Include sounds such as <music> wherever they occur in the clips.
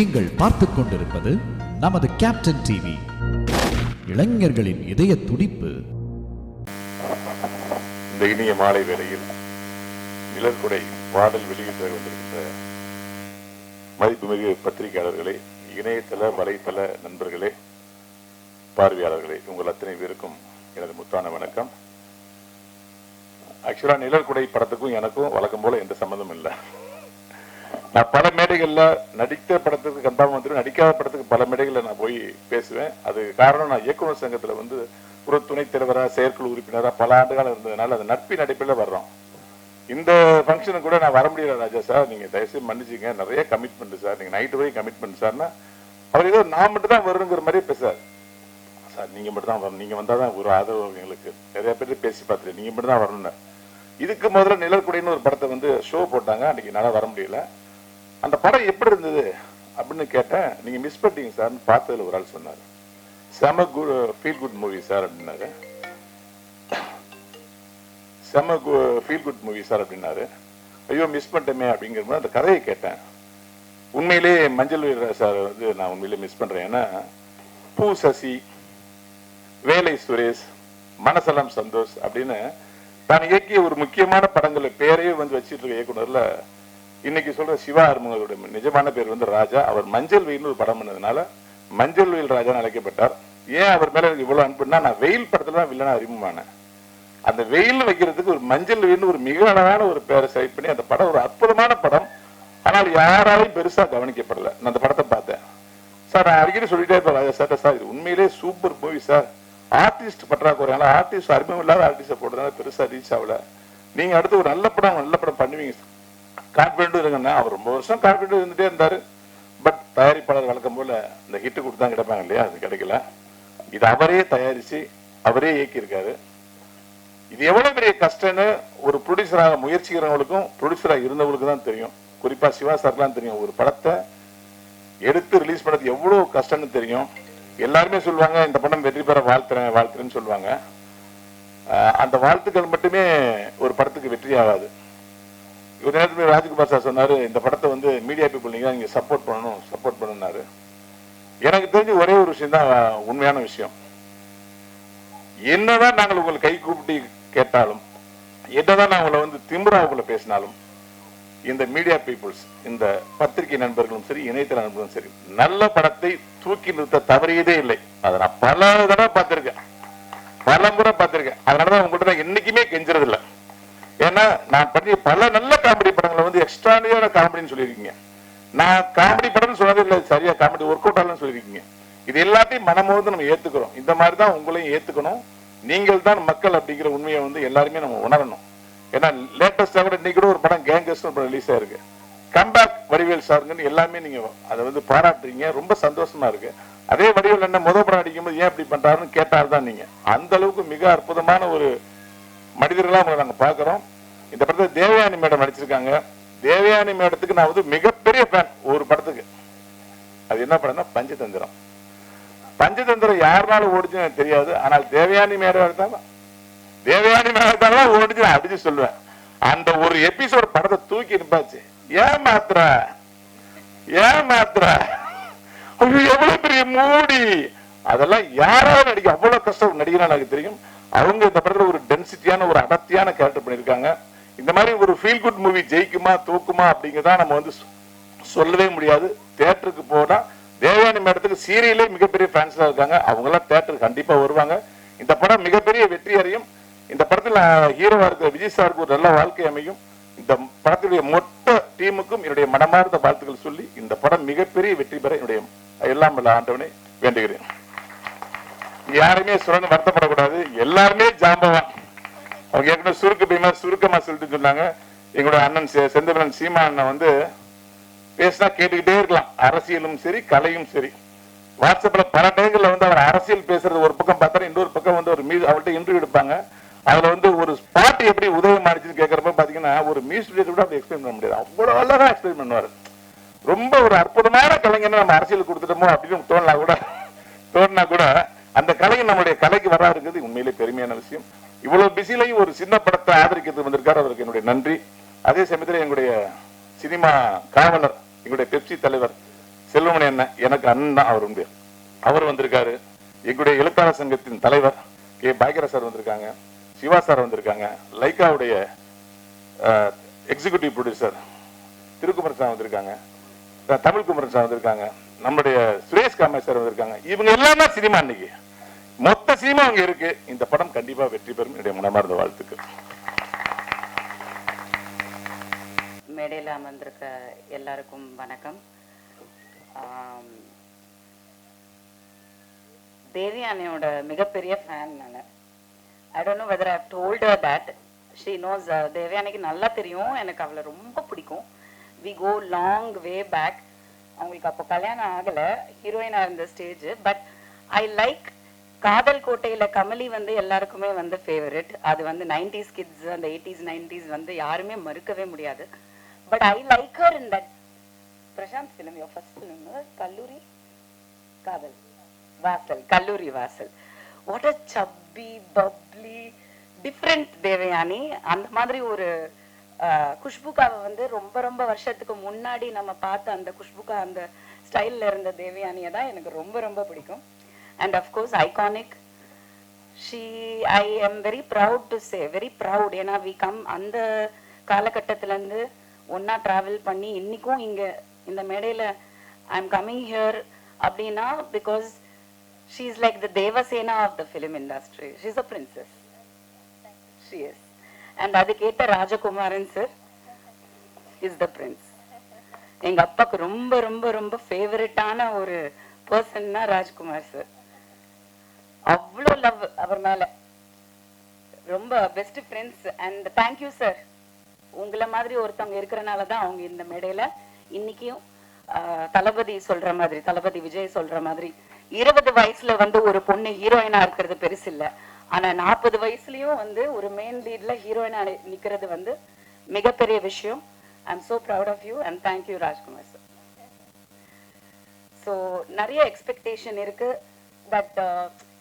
நீங்கள் பார்த்துக் கொண்டிருப்பது நமது கேப்டன் டிவி இளைஞர்களின் இதய துடிப்பு. இந்த இனிய மாலை வேளையில் நிழற்குடை பாடல் வெளியிட்டு வந்திருக்கின்ற மதிப்புமிகு பத்திரிகையாளர்களே இணையதள வலைத்தள நண்பர்களே பார்வையாளர்களே உங்கள் அத்தனை பேருக்கும் எனது முத்தான வணக்கம். ஆக்சுவலாக நிழற்குடை படத்துக்கும் எனக்கும் வழக்கம் போல எந்த சம்மந்தம் இல்லை. நான் பல மேடைகள்ல நடித்த படத்துக்கு கன்ஃபார்ம் வந்துடும் நடிக்காத படத்துக்கு பல மேடைகளில் நான் போய் பேசுவேன். அது காரணம் நான் இயக்குநர் சங்கத்துல வந்து ஒரு துணைத் தலைவரா செயற்குழு உறுப்பினரா பல ஆண்டுகாலம் இருந்ததுனால அது நட்பின் அடிப்பில் வர்றோம். இந்த ஃபங்க்ஷனுக்கு கூட நான் வர முடியல ராஜா சார். நீங்க தயவுசெய்து மன்னிச்சிங்க. நிறைய கமிட்மெண்ட் சார். நீங்க நைட்டு வரைக்கும் கமிட்மெண்ட் சார்னா அவர் ஏதோ நான் மட்டும் தான் வருங்கிற மாதிரியே பேசார் சார் நீங்க மட்டும் தான் வரணும். நீங்க வந்தாதான் ஒரு ஆதரவு எங்களுக்கு. நிறைய பேர் பேசி பார்த்துட்டு நீங்க மட்டும் தான் வரணும்னு. இதுக்கு முதல்ல நிழற்குடைன்னு ஒரு படத்தை வந்து ஷோ போட்டாங்க. அன்னைக்கு நல்லா வர முடியல. அந்த படம் எப்படி இருந்தது அப்படின்னு கேட்டேன். நீங்க மிஸ் பண்ணிட்டீங்க சார்னு பார்த்ததுல ஒரு ஆள் சொன்னார். செம good feel good movie sir அப்படின்னாரு. செம ஃபீல் குட் மூவி சார் அப்படின்னாரு. ஐயோ மிஸ் பண்ணிட்டோமே அப்படிங்கிற போது அந்த கதையை கேட்டேன். உண்மையிலே மஞ்சள் வீர சார் வந்து நான் உண்மையிலே மிஸ் பண்றேன். ஏன்னா பூ சசி வேலை சுரேஷ் மனசலம் சந்தோஷ் அப்படின்னு தான் இயக்கிய ஒரு முக்கியமான படங்களை பேரையே வந்து வச்சிட்டு இருக்க இயக்குனர்ல இன்னைக்கு சொல்ற சிவா அருமகளோட நிஜமான பேர் வந்து ராஜா. அவர் மஞ்சள் வெயில்னு ஒரு படம் பண்ணதுனால மஞ்சள் வெயில் ராஜான்னு அழைக்கப்பட்டார். ஏன் அவர் மேல எனக்கு இவ்வளவு அன்புன்னா நான் வெயில் படத்துல தான் வில்லனா அறிமுகமானேன். அந்த வெயில் வைக்கிறதுக்கு ஒரு மஞ்சள் வெயில் ஒரு மிக அழகான ஒரு பேரை செலக்ட் பண்ணி அந்த படம் ஒரு அற்புதமான படம். ஆனால் யாராலையும் பெருசா கவனிக்கப்படல. நான் அந்த படத்தை பார்த்தேன். சார் நான் அடிக்கடி சொல்லிட்டே இருப்பேன் ராஜா சார் சார் இது உண்மையிலே சூப்பர் மூவி சார். ஆர்டிஸ்ட் பற்றாக்குறையால ஆர்டிஸ்ட் அறிமுகம் இல்லாத ஆர்டிஸ்ட போடுறதுனால பெருசா ரீச் ஆகல. நீங்க அடுத்து ஒரு நல்ல படம் நல்ல படம் பண்ணுவீங்க கான்பிடண்ட் இருங்கன்னா அவர் ரொம்ப வருஷம் கான்பிடண்ட் இருந்துட்டே இருந்தாரு. பட் தயாரிப்பாளர் வழக்கம் போல இந்த ஹிட்டு கொடுத்தா கிடைப்பாங்க இல்லையா? அது கிடைக்கல. இது அவரே தயாரிச்சு அவரே இயக்கியிருக்காரு. இது எவ்வளவு பெரிய கஷ்டம்னு ஒரு ப்ரொடியூசராக முயற்சிக்கிறவங்களுக்கும் ப்ரொடியூசராக இருந்தவங்களுக்கு தான் தெரியும். குறிப்பா சிவா சார்லாம் தெரியும். ஒரு படத்தை எடுத்து ரிலீஸ் பண்ணது எவ்வளவு கஷ்டம்னு தெரியும். எல்லாருமே சொல்லுவாங்க இந்த படம் வெற்றி பெற வாழ்த்துறேன் வாழ்த்துறேன்னு சொல்லுவாங்க. அந்த வாழ்த்துக்கள் மட்டுமே ஒரு படத்துக்கு வெற்றி ஆகாது. இவர் நேரத்தில் ராஜ்குமார் சார் சொன்னாரு இந்த படத்தை வந்து மீடியா பீப்புள் நீங்க நீங்கள் சப்போர்ட் பண்ணணும் சப்போர்ட் பண்ணுனாரு எனக்கு தெரிஞ்சு ஒரே ஒரு விஷயம் தான் உண்மையான விஷயம். என்னதான் நாங்கள் உங்களை கை கூப்பிட்டு கேட்டாலும் என்னதான் நான் உங்களை வந்து திமுறா உங்களை பேசினாலும் இந்த மீடியா பீப்புள்ஸ் இந்த பத்திரிகை நண்பர்களும் சரி இணையதள நண்பர்களும் சரி நல்ல படத்தை தூக்கி நிறுத்த தவறியதே இல்லை. அதை நான் பல தடவை பார்த்துருக்கேன். பல முறை பார்த்திருக்கேன். அதனாலதான் உங்கள்கிட்ட நான் என்னைக்குமே கெஞ்சுறது இல்லை ஏன்னா நான் பண்ணிய பல நல்ல காமெடி படங்களை வந்து எக்ஸ்ட்ரானியான காமெடின்னு சொல்லியிருக்கீங்க. நான் காமெடி படம்னு சொன்னது இல்லை சரியா காமெடி ஒர்க் அவுட் ஆகலன்னு சொல்லியிருக்கீங்க. இது எல்லாத்தையும் மனமோந்து நம்ம ஏத்துக்கிறோம். இந்த மாதிரி தான் உங்களையும் ஏத்துக்கணும். நீங்கள் தான் மக்கள் அப்படிங்கிற உண்மையை வந்து எல்லாருமே நம்ம உணரணும். ஏன்னா லேட்டஸ்டா கூட இன்னைக்கு கூட ஒரு படம் கேங்கஸ் படம் ரிலீஸ் ஆயிருக்கு. கம்பேக் வடிவேல் சாருங்கன்னு எல்லாமே நீங்க அதை வந்து பாராட்டுறீங்க. ரொம்ப சந்தோஷமா இருக்கு. அதே வடிவேல் என்ன முத படம் அடிக்கும்போது ஏன் இப்படி பண்றாருன்னு கேட்டார் தான் நீங்க. அந்த அளவுக்கு மிக அற்புதமான ஒரு மனிதர்களா உங்களை நாங்க பாக்குறோம் இந்த படத்தை தேவயானி மேடம் நடிச்சிருக்காங்க. தேவயானி மேடத்துக்கு நான் வந்து மிகப்பெரிய ஃபேன் ஒரு படத்துக்கு. அது என்ன படம்னா பஞ்சதந்திரம். பஞ்சதந்திரம் யாருனாலும் ஓடிச்சுன்னு எனக்கு தெரியாது. ஆனால் தேவயானி மேடம் எடுத்தாலும் தேவயானி மேடம் ஓடிச்சு நான் அப்படின்னு சொல்லுவேன். அந்த ஒரு எபிசோட் படத்தை தூக்கி நிப்பாச்சு. ஏன் மாத்திர ஏன் மாத்திர எவ்வளவு பெரிய மூடி. அதெல்லாம் யாராவது நடிக்க அவ்வளவு கஷ்டம் நடிகனா எனக்கு தெரியும். அவங்க இந்த படத்துல ஒரு டென்சிட்டியான ஒரு அடர்த்தியான கேரக்டர் பண்ணியிருக்காங்க. இந்த மாதிரி ஒரு ஃபீல் குட் மூவி ஜெயிக்குமா தூக்குமா அப்படிங்கிறதா நம்ம வந்து சொல்லவே முடியாது. தேட்டருக்கு போனா தேவயானி மேடத்துக்கு சீரியலே மிகப்பெரிய ஃபேன்ஸ்லாம் இருக்காங்க. அவங்களாம் தேட்டருக்கு கண்டிப்பா வருவாங்க. இந்த படம் மிகப்பெரிய வெற்றி அடையும். இந்த படத்துல ஹீரோவா இருக்கிற விஜய் சாருக்கு ஒரு நல்ல வாழ்க்கை அமையும். இந்த படத்துடைய மொத்த டீமுக்கும் என்னுடைய மனமார்ந்த வாழ்த்துக்கள் சொல்லி இந்த படம் மிகப்பெரிய வெற்றி பெற என்னுடைய எல்லாம் ஆண்டவனை வேண்டுகிறேன். யாருமே சுரங்க வருத்தப்படக்கூடாது. எல்லாருமே ஜாம்பவான். அவங்க ஏற்கனவே சுருக்க பீமா சுருக்கமா சொல்லிட்டு சொன்னாங்க. எங்களோட அண்ணன் செ- செந்தமிழன் சீமா அண்ணன் வந்து பேசினா கேட்டுக்கிட்டே இருக்கலாம். அரசியலும் சரி கலையும் சரி. வாட்ஸ்அப்ல பல டைங்கள்ல வந்து அவர் அரசியல் பேசுறது ஒரு பக்கம் பார்த்தா இன்னொரு பக்கம் வந்து ஒரு மீது அவர்கிட்ட இன்டர்வியூ எடுப்பாங்க. அதுல வந்து ஒரு பாட்டு எப்படி உதவி மாறிச்சுன்னு கேட்கறப்ப பாத்தீங்கன்னா ஒரு மியூசிக் கூட அப்படி எக்ஸ்பிளைன் பண்ண முடியாது. அவ்வளவு அழகா எக்ஸ்பிளைன் பண்ணுவாரு. ரொம்ப ஒரு அற்புதமான கலைஞர் நம்ம அரசியல் கொடுத்துட்டோமோ அப்படின்னு தோணலாம் கூட தோணுனா கூட அந்த கலையை நம்மளுடைய கலைக்கு வராருங்கிறது உண்மையிலே பெருமையான விஷயம். இவ்வளவு பிஸிலையும் ஒரு சின்ன படத்தை ஆதரிக்கிறது வந்திருக்காரு அவருக்கு என்னுடைய நன்றி. அதே சமயத்தில் எங்களுடைய சினிமா காவலர் எங்களுடைய பெப்சி தலைவர் செல்வமணி அண்ணன் எனக்கு அண்ணன் தான் அவர் உண்டு அவர் வந்திருக்காரு. எங்களுடைய எழுத்தாளர் சங்கத்தின் தலைவர் கே. பாக்யரா சார் வந்திருக்காங்க. சிவா சார் வந்திருக்காங்க. லைக்காவுடைய எக்ஸிகியூட்டிவ் ப்ரொடியூசர் திருக்குமரன் சார் வந்திருக்காங்க. தமிழ் குமரன் சார் வந்திருக்காங்க. நம்முடைய சுரேஷ் காமே சார் வந்திருக்காங்க. இவங்க எல்லாமே சினிமா இன்னைக்கு மொத்த சினிமா அங்க இருக்கு. இந்த படம் கண்டிப்பா வெற்றி பெறும் என்னுடைய மனமார்ந்த வாழ்த்துக்கு மேடையில் அமர்ந்திருக்க எல்லாருக்கும் வணக்கம். தேவி அண்ணையோட மிகப்பெரிய ஃபேன் நான். I don't know whether I told her that she knows Devi அன்னைக்கு நல்லா தெரியும். எனக்கு அவளை ரொம்ப பிடிக்கும். We go long way back அவங்களுக்கு அப்போ கல்யாணம் ஆகலை ஹீரோயினாக இருந்த ஸ்டேஜ் பட் ஐ லைக் காதல் கோட்டையில கமலி வந்து எல்லாருக்குமே வந்து ஃபேவரட் அது வந்து நைன்டிஸ் கிட்ஸ் அந்த எயிட்டிஸ் நைன்டிஸ் வந்து யாருமே மறுக்கவே முடியாது. But I like her in that Prashanth film yo first film Kalloori Kadhal வாசல் கல்லூரி வாசல். வாட் அ சப்பி பப்ளி டிஃப்ரெண்ட் தேவயானி. அந்த மாதிரி ஒரு குஷ்புகாவை வந்து ரொம்ப ரொம்ப வருஷத்துக்கு முன்னாடி நம்ம பார்த்த அந்த குஷ்புகா அந்த ஸ்டைல்ல இருந்த தேவயானியை தான் எனக்கு ரொம்ப ரொம்ப பிடிக்கும். And of course iconic she I am very proud to say very proud ஏன்னா வி கம் அந்த காலகட்டத்திலேருந்து ஒன்றா ட்ராவல் பண்ணி இன்னைக்கும் இங்கே இந்த மேடையில் ஐ எம் கம்மிங் ஹியர் அப்படின்னா because she is like the Devasena of the film industry she is a princess she is and அதுக்கேற்ற Rajakumaran sir is the prince எங்க அப்பாவுக்கு ரொம்ப ரொம்ப ரொம்ப ஃபேவரட்டான ஒரு பர்சன்னா ராஜ்குமார் சார் அவ்வளோ லவ் அவர் மேல. ரொம்ப best friends and thank you sir உங்களை மாதிரி ஒருத்தவங்க இருக்கிறனால தான் அவங்க இந்த மேடையில இன்னைக்கும் ஆஹ், தளபதி சொல்ற மாதிரி தளபதி விஜய் சொல்ற மாதிரி இருபது வயசுல வந்து ஒரு பொண்ணு ஹீரோயினா இருக்கிறது பெருசு இல்லை ஆனா நாற்பது வயசுலயும் வந்து ஒரு மெயின் லீட்ல ஹீரோயினா நிக்கிறது வந்து மிகப்பெரிய விஷயம். I am so proud of you and thank you Rajkumar sir so நிறைய எக்ஸ்பெக்டேஷன் இருக்கு. பட்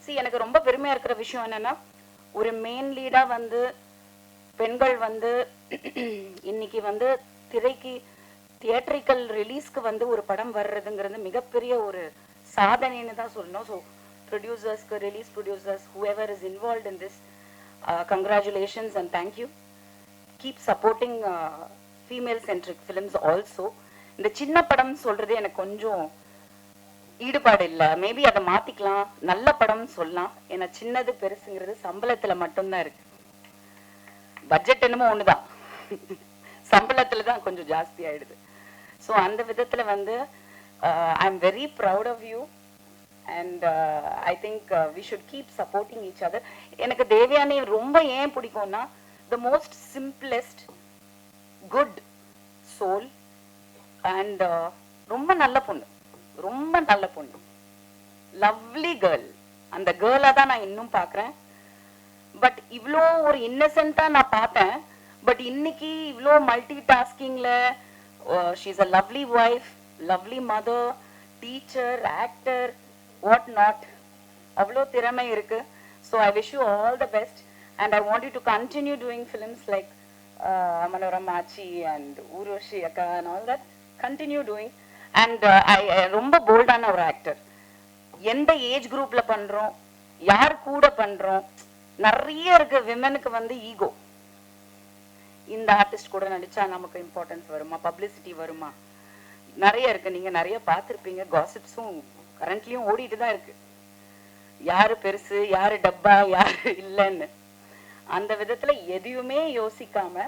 சி uh, எனக்கு ரொம்ப பெருமையா இருக்கிற விஷயம் என்னன்னா ஒரு மெயின் லீடா வந்து பெண்கள் வந்து <clears throat> இன்னைக்கு வந்து திரைக்கு தியேட்ரிக்கல் ரிலீஸ்க்கு வந்து ஒரு படம் வர்றதுங்கிறது மிகப்பெரிய ஒரு சாதனைன்னு தான் சொல்லணும். So ப்ரொடியூசர்ஸ்க்கு release involved in is involve in and thank and Keep keep supporting female centric films also இந்த சின்ன படம் சொல்றது எனக்கு கொஞ்சம் ஈடுபாடு இல்ல. மேபி அதை மாத்திக்கலாம். நல்ல படம் சொல்லலாம். ஏன்னா சின்னது பெருசுங்கிறது சம்பளத்துல மட்டும்தான் இருக்கு. பட்ஜெட் என்னமோ ஒண்ணுதான். <laughs> சம்பளத்துல தான் கொஞ்சம் ஜாஸ்தி ஆயிடுது. ஸோ அந்த விதத்துல வந்து I am very proud of you and I think we should keep supporting each other எனக்கு தேவயானி ரொம்ப ஏன் பிடிக்கும்னா the most simplest good soul and ரொம்ப நல்ல பொண்ணு. ரொம்ப நல்ல பொண்ணு. லவ்லி கேர்ள் அந்த கேர்ளை தான் நான் இன்னும் பார்க்குறேன். பட் இவ்வளோ ஒரு இன்னசென்ட்டாக நான் பார்த்தேன். பட் இன்னைக்கு இவ்வளோ multi டாஸ்கிங்கில் she's a lovely wife lovely mother teacher actor what not அவ்வளோ திறமை இருக்கு. So I wish you all the best and I want you to continue doing films like Manorama Aachi and Urvashi அக்கா and all that continue doing and I ரொம்ப போல்டான ஒரு actor எந்த age குரூப்ல பண்றோம்? யார் கூட பண்றோம்? நிறைய இருக்கு. விமனுக்கு வந்து ஈகோ இந்த ஆர்டிஸ்ட் கூட நடிச்சா நமக்கு இம்பார்ட்டன்ஸ் வருமா? பப்ளிசிட்டி வருமா? நிறைய இருக்கு. நீங்க நிறைய பார்த்துருப்பீங்க. காசிப்ஸும் கரண்ட்லயும் ஓடிட்டு தான் இருக்கு. யாரு பெருசு யாரு டப்பா யாரு இல்லைன்னு. அந்த விதத்துல எதையுமே யோசிக்காம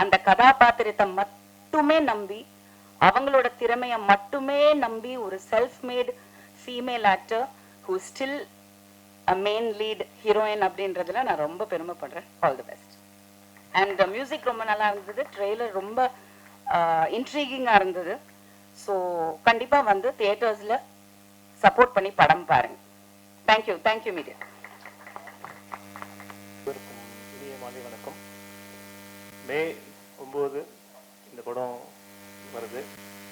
அந்த கதாபாத்திரத்தை மட்டுமே நம்பி அவங்களோட திறமைய மட்டுமே நம்பி ஒரு self made female actor who still a main lead heroine அப்படின்றதுல நான் ரொம்ப பெருமைப்படுறேன். All the best and music ரொம்ப நல்லா இருந்தது. ட்ரெய்லர் ரொம்ப இன்ட்ரீகிங்காக இருந்தது. ஸோ கண்டிப்பாக வந்து தியேட்டர்ஸில் சப்போர்ட் பண்ணி படம் பாருங்க. தேங்க்யூ தேங்க்யூ மீடியா இனிய மாலை வணக்கம். மே ஒம்பது இந்த படம் வருது.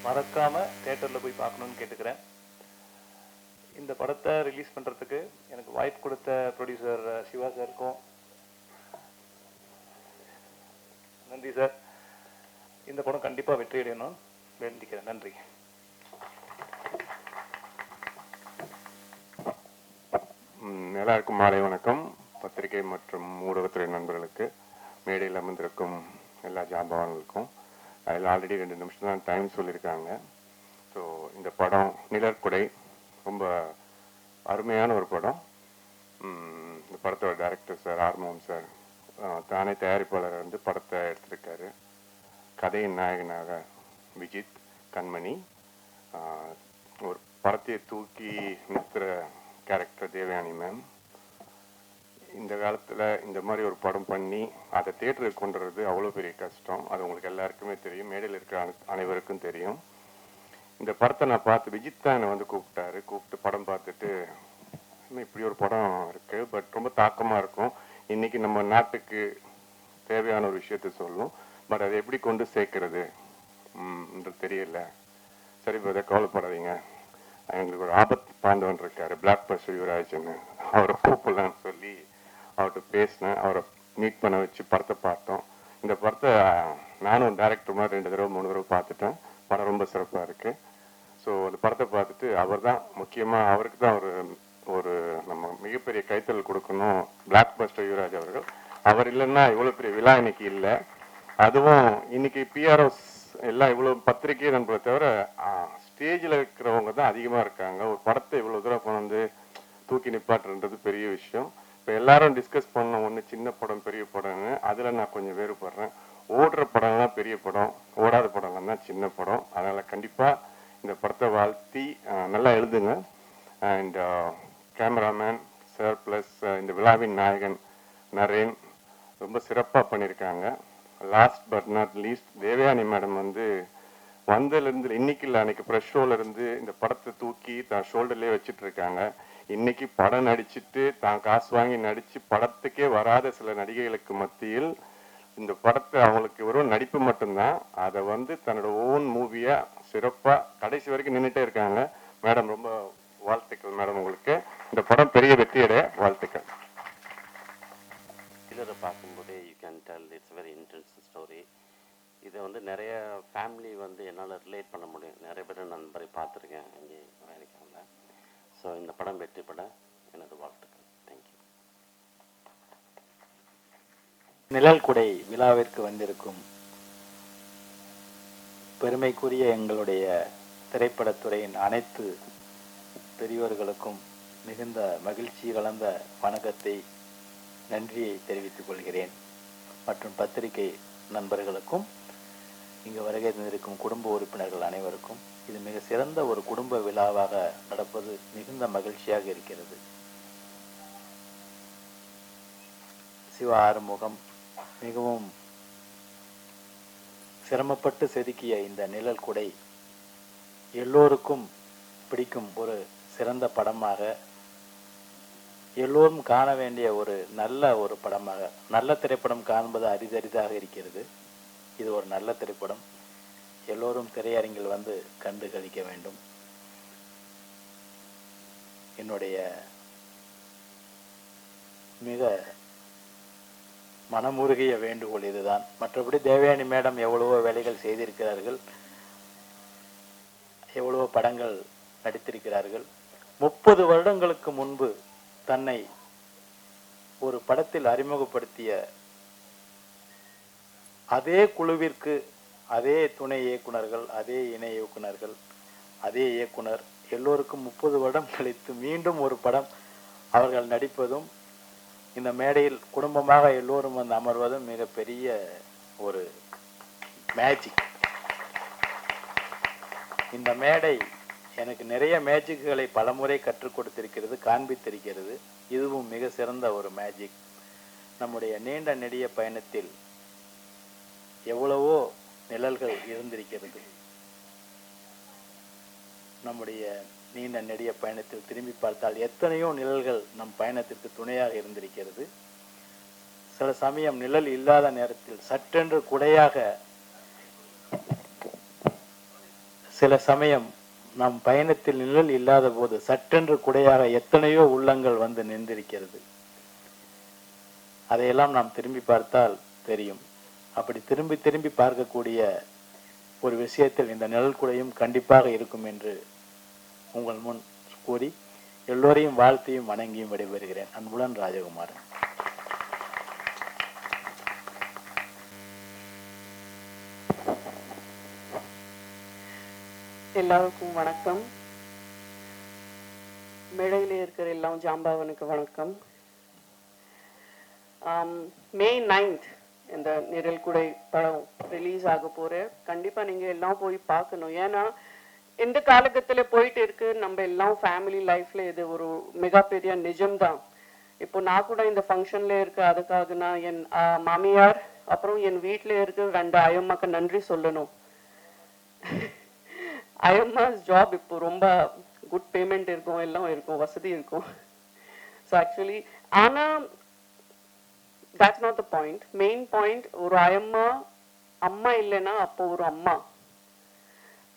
மறக்காம தேட்டரில் போய் பார்க்கணும்னு கேட்டுக்கிறேன். இந்த படத்தை ரிலீஸ் பண்ணுறதுக்கு எனக்கு வாய்ப்பு கொடுத்த ப்ரொடியூசர் சிவா சாருக்கும் நன்றி சார் இந்த படம் கண்டிப்பாக வெற்றி அடையணும். வேண்டிக்கிறேன். நன்றி. எல்லாருக்கும் மாலை வணக்கம். பத்திரிகை மற்றும் ஊடகத்துறை நண்பர்களுக்கு மேடையில் அமர்ந்திருக்கும் எல்லா ஜாம்பவான்களுக்கும். அதில் ஆல்ரெடி ரெண்டு நிமிஷம் தான் டைம் சொல்லியிருக்காங்க. ஸோ இந்த படம் நிழற்குடை ரொம்ப அருமையான ஒரு படம். இந்த படத்தோட டைரக்டர் சார் ஆர்மோம் சார் தானே தயாரிப்பாளர் வந்து படத்தை எடுத்திருக்காரு. கதையின் நாயகனாக விஜித் கண்மணி. ஒரு படத்தை தூக்கி நிறுத்துகிற கேரக்டர் தேவயானி மேம் இந்த காலத்தில் இந்த மாதிரி ஒரு படம் பண்ணி அதை தேட்டருக்கு கொண்டு வர்றது அவ்வளோ பெரிய கஷ்டம். அது உங்களுக்கு எல்லாருக்குமே தெரியும். மேடையில் இருக்கிற அனை- அனைவருக்கும் தெரியும். இந்த படத்தை நான் பார்த்து விஜித் தான் என்னை வந்து கூப்பிட்டாரு. கூப்பிட்டு படம் பார்த்துட்டு "இன்னும் இப்படி ஒரு படம் இருக்குது பட் ரொம்ப தாக்கமாக இருக்கும். இன்னைக்கு நம்ம நாட்டுக்கு தேவையான ஒரு விஷயத்த சொல்லும். பட் அதை எப்படி கொண்டு சேர்க்கறது? ம், என்று தெரியல. சரி பிரதர் கவலைப்படாதீங்க. எங்களுக்கு ஒரு ஆபத்து பாண்டவன் இருக்காரு. பிளாக் பஸ் யுவராஜ்னு அவரை கூப்பிடலான்னு சொல்லி அவர்கிட்ட பேசினேன். அவரை மீட் பண்ண வச்சு படத்தை பார்த்தோம். இந்த படத்தை நானும் டேரக்டர் மாதிரி ரெண்டு தடவை மூணு தடவை பார்த்துட்டேன். படம் ரொம்ப சிறப்பாக இருக்கு. ஸோ அந்த படத்தை பார்த்துட்டு அவர் தான் முக்கியமாக அவருக்கு தான் ஒரு ஒரு நம்ம மிகப்பெரிய கைத்தல் கொடுக்கணும். பிளாக் பஸ்டர் யுவராஜ் அவர்கள். அவர் இல்லைன்னா இவ்வளோ பெரிய விழா இன்னைக்கு இல்லை. அதுவும் இன்னைக்கு பிஆர்ஓஸ் எல்லாம் இவ்வளோ பத்திரிகை நண்பரை தவிர ஸ்டேஜில் இருக்கிறவங்க தான் அதிகமாக இருக்காங்க. ஒரு படத்தை இவ்வளோ தூரம் கொண்டு வந்து தூக்கி நிப்பாட்டுன்றது பெரிய விஷயம். இப்போ எல்லாரும் டிஸ்கஸ் பண்ண ஒன்று சின்ன படம் பெரிய படம்னு அதில் நான் கொஞ்சம் வேறுபடுறேன். ஓடுற படம்லாம் பெரிய படம் ஓடாத படம்லாம் தான் சின்ன படம். அதனால் கண்டிப்பாக இந்த படத்தை வாழ்த்தி நல்லா எழுதுங்க. அண்ட் கேமராமேன் சார் ப்ளஸ் இந்த விழாவின் நாயகன் நரேன் ரொம்ப சிறப்பாக பண்ணியிருக்காங்க. Last but not least Devayani madam வந்து வந்ததுலேருந்து இன்னைக்கு இல்லை அன்னைக்கு ப்ரெஷ் ஷோல இருந்து இந்த படத்தை தூக்கி தான் ஷோல்டர்லேயே வச்சுட்டு இருக்காங்க இன்னைக்கு படம் நடிச்சுட்டு தான் காசு வாங்கி நடிச்சு படத்துக்கே வராத சில நடிகைகளுக்கு மத்தியில் இந்த படத்தை அவங்களுக்கு வெறும் நடிப்பு மட்டும்தான். அதை வந்து தன்னோட ஓன் மூவியா சிறப்பா கடைசி வரைக்கும் நின்றுட்டே இருக்காங்க. மேடம் ரொம்ப வாழ்த்துக்கள் மேடம் உங்களுக்கு. இந்த படம் பெரிய வெற்றியடைய வாழ்த்துக்கள். பார்க்கும்போதே யூ கேன் டெல் இதை வந்து நிறைய ஃபேமிலி வந்து என்னால் ரிலேட் பண்ண முடியும். நிறைய பேர் நண்பரை பார்த்துருக்கேன் இங்கே அமெரிக்காவில். ஸோ இந்த படம் வெற்றி பெற எனது வாழ்த்துக்கள். தேங்க்யூ நிழல் குடை விழாவிற்கு வந்திருக்கும் பெருமைக்குரிய எங்களுடைய திரைப்படத்துறையின் அனைத்து பெரியோர்களுக்கும் மிகுந்த மகிழ்ச்சி கலந்த வணக்கத்தை நன்றியை தெரிவித்துக் கொள்கிறேன். மற்றும் பத்திரிகை நண்பர்களுக்கும் இங்கு வருகை தந்திருக்கும் குடும்ப உறுப்பினர்கள் அனைவருக்கும் இது மிக சிறந்த ஒரு குடும்ப விழாவாக நடப்பது மிகுந்த மகிழ்ச்சியாக இருக்கிறது. சிவ ஆறுமுகம் மிகவும் சிரமப்பட்டு செதுக்கிய இந்த நிழல் குடை எல்லோருக்கும் பிடிக்கும் ஒரு சிறந்த படமாக எல்லோரும் காண வேண்டிய ஒரு நல்ல ஒரு படமாக நல்ல திரைப்படம் காண்பது அரிதரிதாக இருக்கிறது. இது ஒரு நல்ல திரைப்படம். எல்லோரும் திரையரங்கில் வந்து கண்டு கழிக்க வேண்டும். என்னுடைய மிக மனமுருகிய வேண்டுகோள் இதுதான். மற்றபடி தேவயானி மேடம் எவ்வளவோ வேலைகள் செய்திருக்கிறார்கள். எவ்வளவோ படங்கள் நடித்திருக்கிறார்கள். முப்பது வருடங்களுக்கு முன்பு தன்னை ஒரு படத்தில் அறிமுகப்படுத்திய அதே குழுவிற்கு அதே துணை இயக்குனர்கள் அதே இணை இயக்குனர்கள் அதே இயக்குனர் எல்லோருக்கும் முப்பது வருடம் கழித்து மீண்டும் ஒரு படம் அவர்கள் நடிப்பதும் இந்த மேடையில் குடும்பமாக எல்லோரும் வந்து அமர்வதும் மிகப்பெரிய ஒரு மேஜிக் இந்த மேடை எனக்கு நிறைய மேஜிக்குகளை பலமுறை கற்றுக் கொடுத்திருக்கிறது காண்பித்திருக்கிறது. இதுவும் மிக சிறந்த ஒரு மேஜிக் நம்முடைய நீண்ட நெடிய பயணத்தில் எவ்வளவோ நிழல்கள் இருந்திருக்கிறது. நம்முடைய நீண்ட நெடிய பயணத்தில் திரும்பி பார்த்தால் எத்தனையோ நிழல்கள் நம் பயணத்திற்கு துணையாக இருந்திருக்கிறது. சில சமயம் நிழல் இல்லாத நேரத்தில் சற்றென்று குடையாக சில சமயம் நம் பயணத்தில் நிழல் இல்லாத போது சற்றென்று குடையாக எத்தனையோ உள்ளங்கள் வந்து நின்றிருக்கிறது. அதையெல்லாம் நாம் திரும்பி பார்த்தால் தெரியும். அப்படி திரும்பி திரும்பி பார்க்கக்கூடிய ஒரு விஷயத்தில் இந்த நிழல் கூடையும் கண்டிப்பாக இருக்கும் என்று உங்கள் முன் கூறி எல்லோரையும் வாழ்த்தையும் வணங்கியும் விடைபெறுகிறேன். அன்புடன் ராஜகுமாரன் எல்லாருக்கும் வணக்கம். மேடையில் இருக்கிற எல்லாம் ஜாம்பாவனுக்கு வணக்கம். May ninth. இந்த நிழல் குடை படம் ரிலீஸ் ஆக போற. கண்டிப்பா நீங்க எல்லாம் போய் பார்க்கணும். ஏன்னா இந்த காலகட்டத்துல போயிட்டு இருக்கு. நம்ம எல்லாம் ஃபேமிலி லைஃப்ல இது ஒரு மிகப்பெரிய நிஜம்தான். இப்போ நான் கூட இந்த ஃபங்க்ஷன்ல இருக்க அதுக்காக நான் என் மாமியார் அப்புறம் என் வீட்ல இருக்க ரெண்டு அயம்மாக்கு நன்றி சொல்லணும். ஐஎம்ஆஸ் ஜாப் இப்போ ரொம்ப குட் பேமெண்ட் இருக்கும். எல்லாம் இருக்கும். வசதி இருக்கும். ஸோ ஆக்சுவலி ஆனால் that's not the point main point ஒரு அம்மா அம்மா இல்லைன்னா அப்போ ஒரு அம்மா.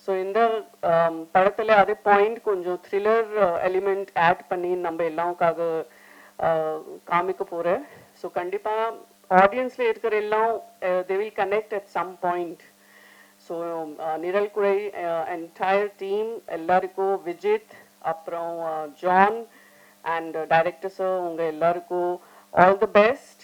ஸோ இந்த படத்தில் படத்துல அதே பாயிண்ட் கொஞ்சம் த்ரில்லர் எலிமெண்ட் ஆட் பண்ணி நம்ம எல்லாருக்காக uh, காமிக்க போறேன் ஸோ கண்டிப்பா ஆடியன்ஸ்ல இருக்கிற எல்லாம் they will connect at some point so நிரல் குறை uh, என்டையர் டீம் எல்லாருக்கும் விஜித் அப்புறம் ஜான் அண்ட் டைரக்டர் சார் உங்க எல்லாருக்கும் all the best